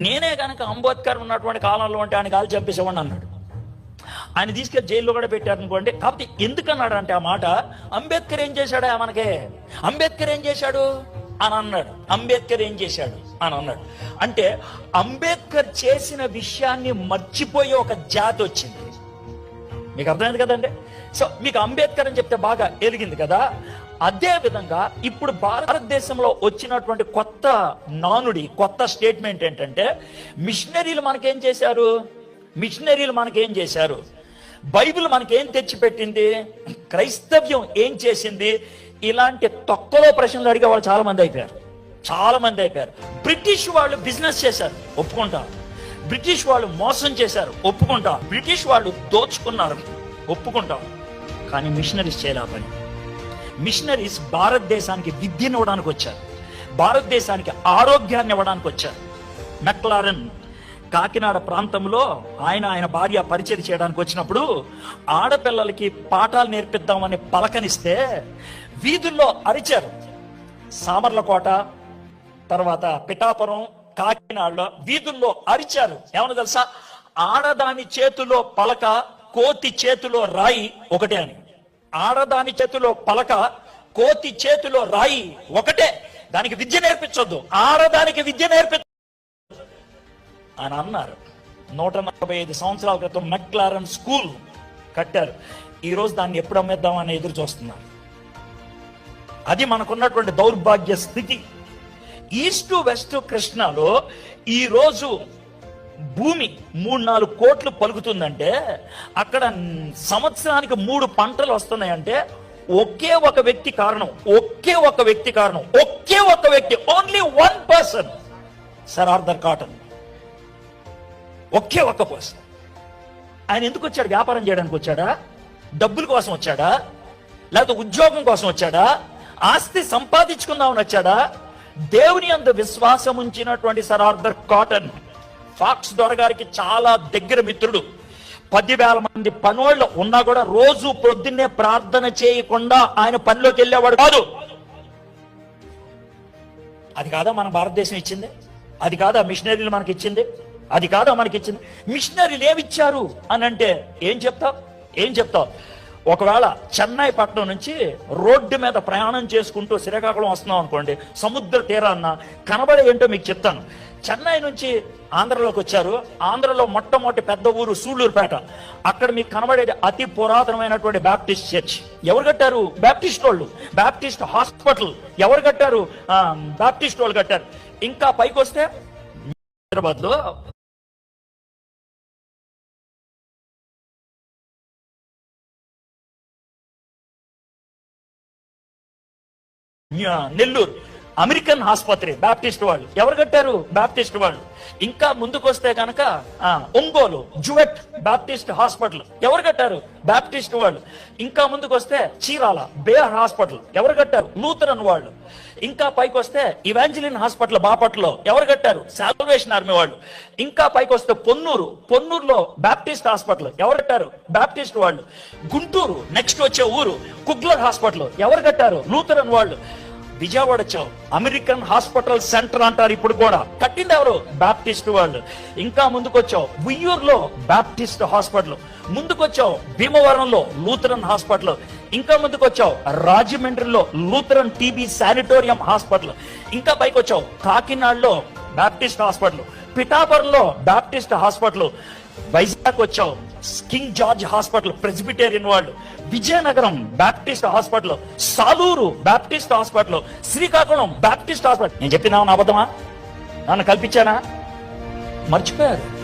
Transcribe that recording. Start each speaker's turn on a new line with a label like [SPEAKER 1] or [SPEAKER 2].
[SPEAKER 1] నేనే కనుక అంబేద్కర్ ఉన్నటువంటి కాలంలో ఉంటే ఆయన కాలు చంపేసేవాడిని అన్నాడు. ఆయన తీసుకెళ్ళి జైల్లో కూడా పెట్టారు అనుకోండి. కాబట్టి ఎందుకన్నాడు అంటే ఆ మాట అంబేద్కర్ ఏం చేశాడా మనకే? అంబేద్కర్ ఏం చేశాడు? అని అన్నాడు. అంబేద్కర్ ఏం చేశాడు? అని అన్నాడు. అంటే అంబేద్కర్ చేసిన విషయాన్ని మర్చిపోయి ఒక జాతి వచ్చింది. మీకు అర్థమైంది కదండి? సో మీకు అంబేద్కర్ అని చెప్తే బాగా ఎరిగింది కదా? అదే విధంగా ఇప్పుడు భారతదేశంలో వచ్చినటువంటి కొత్త నానుడి కొత్త స్టేట్మెంట్ ఏంటంటే మిషనరీలు మనకేం చేశారు? మిషనరీలు మనకేం చేశారు? బైబిల్ మనకేం తెచ్చిపెట్టింది? క్రైస్తవ్యం ఏం చేసింది? ఇలాంటి తొక్కలో ప్రశ్నలు అడిగే వాళ్ళు చాలా మంది అయిపోయారు. చాలా మంది అయిపోయారు. బ్రిటిష్ వాళ్ళు బిజినెస్ చేశారు ఒప్పుకుంటాం. బ్రిటిష్ వాళ్ళు మోసం చేశారు ఒప్పుకుంటాం. బ్రిటిష్ వాళ్ళు దోచుకున్నారు ఒప్పుకుంటాం. కానీ మిషనరీస్ చేయలే పని మిషనరీస్ భారతదేశానికి విద్యను ఇవ్వడానికి వచ్చారు. భారతదేశానికి ఆరోగ్యాన్ని ఇవ్వడానికి వచ్చారు. మెక్లారన్ కాకినాడ ప్రాంతంలో ఆయన ఆయన భార్య పరిచయం చేయడానికి వచ్చినప్పుడు ఆడపిల్లలకి పాఠాలు నేర్పిద్దామని పలకనిస్తే వీధుల్లో అరిచారు. సామర్లకోట తర్వాత పిఠాపురం కాకినాడలో వీధుల్లో అరిచారు. ఏమన్నా తెలుసా? ఆడదాని చేతిలో పలక కోతి చేతిలో రాయి ఒకటే అని. ఆడదాని చేతిలో పలక కోతి చేతిలో రాయి ఒకటే. దానికి విద్య నేర్పించొద్దు. ఆడదానికి విద్య నేర్పి అని అన్నారు. నూట నలభై ఐదు సంవత్సరాల క్రితం మెక్లారన్ స్కూల్ కట్టారు. ఈరోజు దాన్ని ఎప్పుడు అమ్మేద్దామని ఎదురు చూస్తున్నారు. అది మనకున్నటువంటి దౌర్భాగ్య స్థితి. ఈస్ట్ వెస్ట్ కృష్ణలో ఈరోజు భూమి మూడు నాలుగు కోట్లు పలుకుతుందంటే అక్కడ సంవత్సరానికి మూడు పంటలు వస్తున్నాయంటే ఒకే ఒక వ్యక్తి కారణం ఒకే ఒక వ్యక్తి కారణం ఒకే ఒక వ్యక్తి only one person sir Arthur Cotton ఒకే ఒక్క పర్సన్ ఆయన ఎందుకు వచ్చాడు? వ్యాపారం చేయడానికి వచ్చాడా? డబ్బుల కోసం వచ్చాడా? లేకపోతే ఉద్యోగం కోసం వచ్చాడా? ఆస్తి సంపాదించుకుందామని వచ్చాడా? దేవుని అంత విశ్వాసం ఉంచినటువంటి సర్ ఆర్థర్ కాటన్ ఫాక్స్ దొరగారికి చాలా దగ్గర మిత్రుడు. పదివేల మంది పనోళ్ళు ఉన్నా కూడా రోజు పొద్దున్నే ప్రార్థన చేయకుండా ఆయన పనిలోకి వెళ్ళేవాడు కాదు. అది కాదా మన భారతదేశం ఇచ్చింది? అది కాదా మిషనరీలు మనకి ఇచ్చింది? అది కాదా మనకి ఇచ్చింది? మిషనరీలు ఏమిచ్చారు అని అంటే ఏం చెప్తావు? ఏం చెప్తావు? ఒకవేళ చెన్నై పట్టణం నుంచి రోడ్డు మీద ప్రయాణం చేసుకుంటూ శ్రీకాకుళం వస్తున్నాం అనుకోండి సముద్ర తీరాన్న కనబడే ఏంటో మీకు చెప్తాను. చెన్నై నుంచి ఆంధ్రలోకి వచ్చారు. ఆంధ్రలో మొట్టమొదటి పెద్ద ఊరు సూళ్ళూరుపేట. అక్కడ మీకు కనబడేది అతి పురాతనమైనటువంటి బ్యాప్టిస్ట్ చర్చ్. ఎవరు కట్టారు? బ్యాప్టిస్ట్ వాళ్ళు. Baptist hospital. ఎవరు కట్టారు? బ్యాప్టిస్ట్ వాళ్ళు కట్టారు. ఇంకా పైకి వస్తే హైదరాబాద్ నెల్లూరు. అమెరికన్ ఆసుపత్రి బాప్టిస్ట్ వాళ్ళు. ఎవరు కట్టారు? బాప్టిస్ట్ వాళ్ళు. ఇంకా ముందుకు వస్తే కనుక ఆ, ఒంగోలు జువెట్ బాప్టిస్ట్ హాస్పిటల్. ఎవరు కట్టారు? బాప్టిస్ట్ వాళ్ళు. ఇంకా ముందుకు వస్తే చీరాల బేర్ హాస్పిటల్. ఎవరు కట్టారు? లూథరన్ వాళ్ళు. ఇంకా పైకి వస్తే ఇవాంజలిన్ హాస్పిటల్ బాపట్లో ఎవరు కట్టారు? సాల్వేషన్ ఆర్మీ వాళ్ళు. ఇంకా పైకి వస్తే పొన్నూరు. పొన్నూరులో Baptist hospital. ఎవరు కట్టారు? బాప్టిస్ట్ వాళ్ళు. గుంటూరు నెక్స్ట్ వచ్చే ఊరు కుగ్లర్ హాస్పిటల్. ఎవరు కట్టారు? లూథరన్ వాళ్ళు. విజయవాడ వచ్చావు అమెరికన్ హాస్పిటల్ సెంటర్ అంటారు ఇప్పుడు కూడా. కట్టింది ఎవరు? బాప్టిస్ట్ వాళ్ళు. ఇంకా ముందుకొచ్చావు. ఉయ్యూరులో బాప్టిస్ట్ హాస్పిటల్. ముందుకొచ్చావు భీమవరంలో లూథరన్ హాస్పిటల్. ఇంకా ముందుకొచ్చావు రాజమండ్రిలో లూథరన్ టీబీ శానిటోరియం హాస్పిటల్. ఇంకా పైకి వచ్చావు కాకినాడలో బాప్టిస్ట్ హాస్పిటల్. పిఠాపురంలో బాప్టిస్ట్ హాస్పిటల్. వైజాగ్ వచ్చావు. కింగ్ జార్జ్ హాస్పిటల్ ప్రెసిబిటేరియన్ వాళ్ళు Vizianagaram Baptist hospital Saluru Baptist hospital Srikakulam Baptist hospital. నేను చెప్పినా అబద్ధమా? నన్ను కల్పించానా? మర్చిపోయారు.